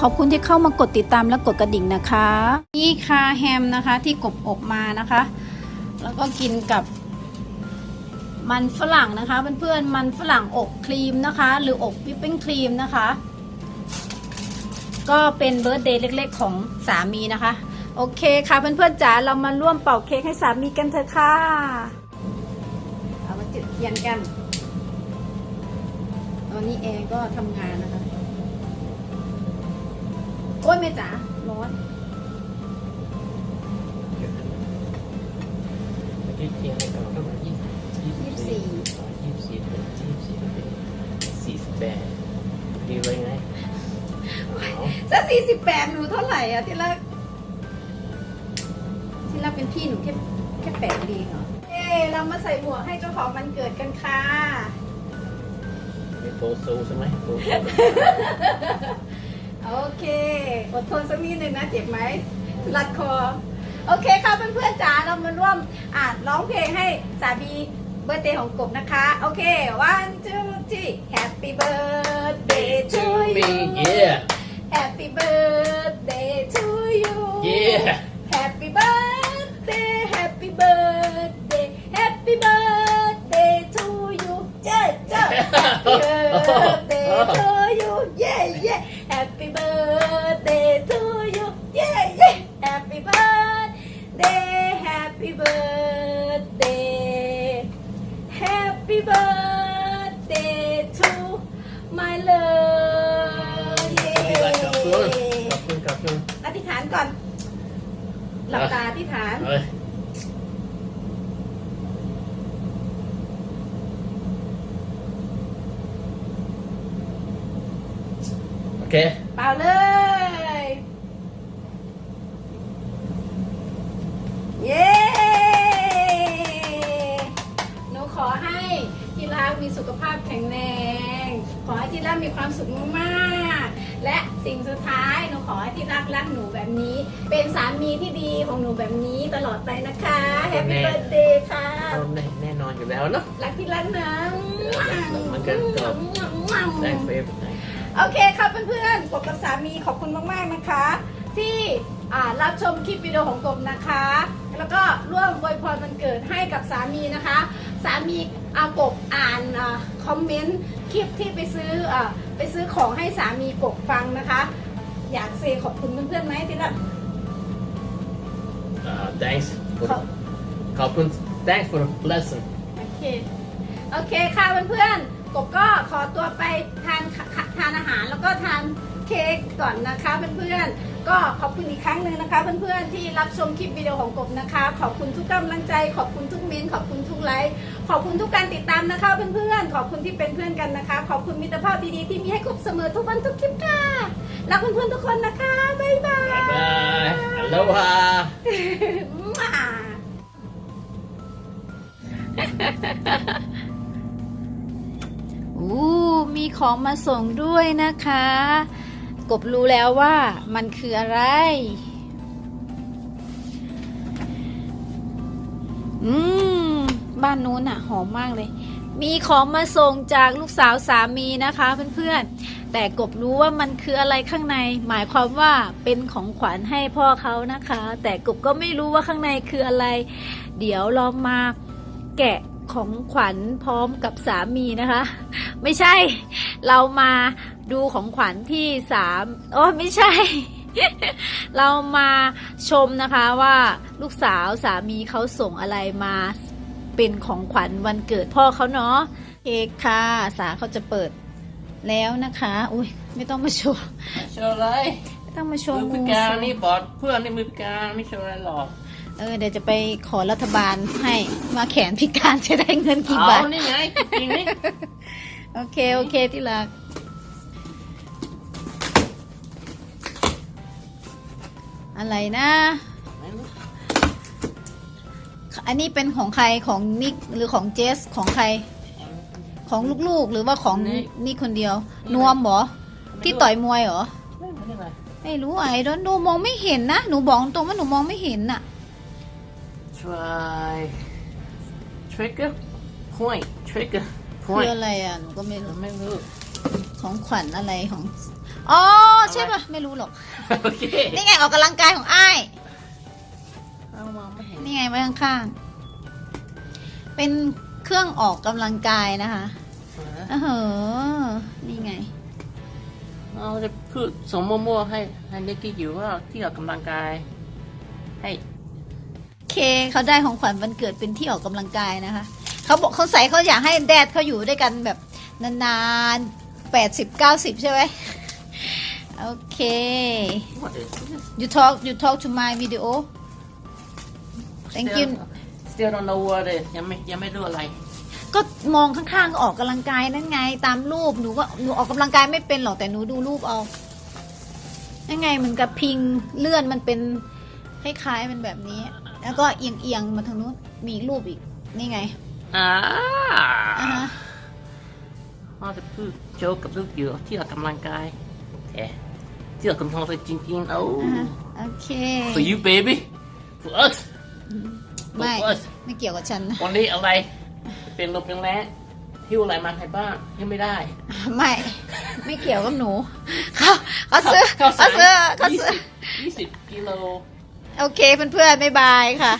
ขอบคุณที่เข้ามากดติดตามและกดกระดิ่งนะคะ นี่ค่ะแฮมนะคะที่กบอบมานะคะ แล้วก็กินกับมันฝรั่งนะคะเพื่อนๆมันฝรั่งอบครีมนะคะ หรืออบวิปปิ้งครีมนะคะ ก็เป็นเบิร์ตเดย์เล็ก ๆ ของสามีนะคะ โอเคค่ะเพื่อนๆจ๋าเรามาร่วมเป่าเค้กให้สามีกันเถอะค่ะ เอามาจุดเทียนกัน ตอนนี้แอร์ก็ทำงานนะคะ โอ้ยแม่จ๋าร้อนเมื่อกี้เทียนในกล่องก็มายี่สิบยี่สิบสี่ยี่สิบสี่เป็นยี่สิบสี่เป็นสี่สิบแปดดีเลยไงเอาถ้าสี่สิบแปดหนูเท่าไหร่อะที่รักที่รักเป็นพี่หนูแค่แค่แปดดีเหรอเอ้เรามาใส่หมวกให้เจ้าของมันเกิดกันค่ะเป็นโตซูใช่ไหมโตซูโอเคอด ทนสักนิดหนึ่งนะเจ็บไหมรัดคอ โอเคค่ะเพื่อนๆจ๋าเรามาร่วมอ่านร้องเพลงให้สามีเบ r ร์ d เดย์ของกบนะคะ โอเค one two three happy birthday to มี you เย่ happy birthday to you เ happy birthday happy birthday to my love ขอบคุณขอบคุณขอบคุณอธิษฐานก่อน หลับตาอธิษฐาน เอ้ยโอเค เปล่าเลยเย้ พแข็งแรง ขอให้ที่รักมีความสุขมากๆ และสิ่งสุดท้ายหนูขอให้ที่รักรักหนูแบบนี้ เป็นสามีที่ดีของหนูแบบนี้ตลอดไปนะคะแฮปปี้เบิร์ดเดย์ค่ะเอาแน่แน่นอนอยู่แล้วเนาะรักที่รักนะมันเกิดก่อนได้เฟฟไหนโอเคครับเพื่อนๆกบกับสามีขอบคุณมากๆนะคะ ที่อ่ารับชมคลิปวิดีโอของกบนะคะ แล้วก็ร่วมอวยพรวันเกิดให้กับสามีนะคะ สามีอากบอ่านอาคอมเมนต์คลิปที่ไปซื้ออ่าไปซื้อของให้สามีกบฟังนะคะ อยากเซขอบคุณเพื่อนๆไหมที่ละอ่า thanks for ขอบขอบคุณ thanks for the blessing โอเคโอเคค่ะเพื่อนๆกบก็ขอตัวไปทานขทานอาหารแล้วก็ทาน เค้กก่อนนะคะเพื่อนๆ ก็ขอบคุณอีกครั้งหนึ่งนะคะ เพื่อนๆที่รับชมคลิปวิดีโอของกบนะคะ ขอบคุณทุกกำลังใจ ขอบคุณทุกเมนต์ขอบคุณทุกไลค์ขอบคุณทุกการติดตามนะคะเพื่อนๆขอบคุณที่เป็นเพื่อนกันนะคะ ขอบคุณมิตรภาพดีๆที่มีให้กบเสมอทุกวันทุกคลิปค่ะรักเพื่อนๆทุกคนนะคะบ๊ายบายบ๊ายบาย aloha อู้มีของมาส่งด้วยนะคะ กบรู้แล้วว่ามันคืออะไร อืม บ้านนู้นอะหอมมากเลย มีของมาส่งจากลูกสาวสามีนะคะเพื่อนๆ แต่กบรู้ว่ามันคืออะไรข้างใน หมายความว่าเป็นของขวัญให้พ่อเขานะคะ แต่กบก็ไม่รู้ว่าข้างในคืออะไร เดี๋ยวลองมาแกะ ของขวัญพร้อมกับสามีนะคะ ไม่ใช่เรามาดูของขวัญที่สามโอ้ไม่ใช่ เรามาชมนะคะว่าลูกสาวสามีเขาส่งอะไรมาเป็นของขวัญวันเกิดพ่อเขาเนาะเค้กค่ะสาเขาจะเปิดแล้วนะคะ อุ้ยไม่ต้องมาโชว์โชว์อะไรไม่ต้องมาโชว์มือพิมูการสินี่บอดเพื่อนนี่มือพิการไม่โชว์อะไรหรอก เออเดี๋ยวจะไปขอรัฐบาลให้มาแขนพิการจะได้เงินกี่บาทเอานี่ไงจริงนี่โอเคโอเคที่รักอะไรนะ อันนี้เป็นของใครของนิกหรือของเจสของใคร ของลูกๆ หรือว่าของนี่คนเดียวนวมเหรอที่ต่อยมวยเหรอไม่ไม่ได้ไรไม่รู้ไอ้ดอนดูมองไม่เห็นนะ หนูบอกตรงว่าหนูมองไม่เห็นน่ะ try trigger point trigger คือ point อะไรอะหนูก็ไม่รู้ไม่รู้ ของขวัญอะไรของอ๋อใช่ปะไม่รู้หรอก โอเคนี่ไงออกกำลังกายของอ้ายเอามองไม่เห็นนี่ไงไว้ข้างๆเป็นเครื่องออกกำลังกายนะคะเออนี่ไง เราจะพูดสมมั่วๆให้ให้เด็กที่อยู่ว่าที่ออกกำลังกายให้ เคเขาได้ของขวัญวันเกิดเป็นที่ออกกำลังกายนะคะเขาบอกเขาใส่เขาอยากให้แดดเขาอยู่ด้วยกันแบบนานๆแปดสิบเก้าสิบใช่ไหมโอเค What is this? you talk you talk to my video thank you Still- Still don't know what it is ยังไม่ยังไม่รู้อะไร ก็มองข้างๆก็ออกกำลังกายนั่นไง ตามรูปหนูก็หนูออกกำลังกายไม่เป็นหรอกแต่หนูดูรูปเอานั่นไงเหมือนกับพิงเลื่อนมันเป็นคล้ายๆเป็นแบบนี้ แล้วก็เอียงๆมาทางนู้นมีอีกรูปอีกนี่ไงอ่าอ่าฮะเราจะพูดโจ๊กกับลูกอยู่ที่ออกกำลังกายแต่ที่ออกกำลังกายจริงๆเอา อ่าฮะโอเค for you baby for us ไม่ for us ไม่เกี่ยวกับฉันนะวันนี้อะไร เป็นลมเป็นแรงหิ้วอะไรมาให้บ้างหิ้วไม่ได้ ไม่ไม่เกี่ยวกับหนูเขาเขาซื้อข้าวเขาสารซื้อเขายี่ซื้อสิบยี่สิบกิโล โอเคเพื่อนๆบ๊ายบายค่ะ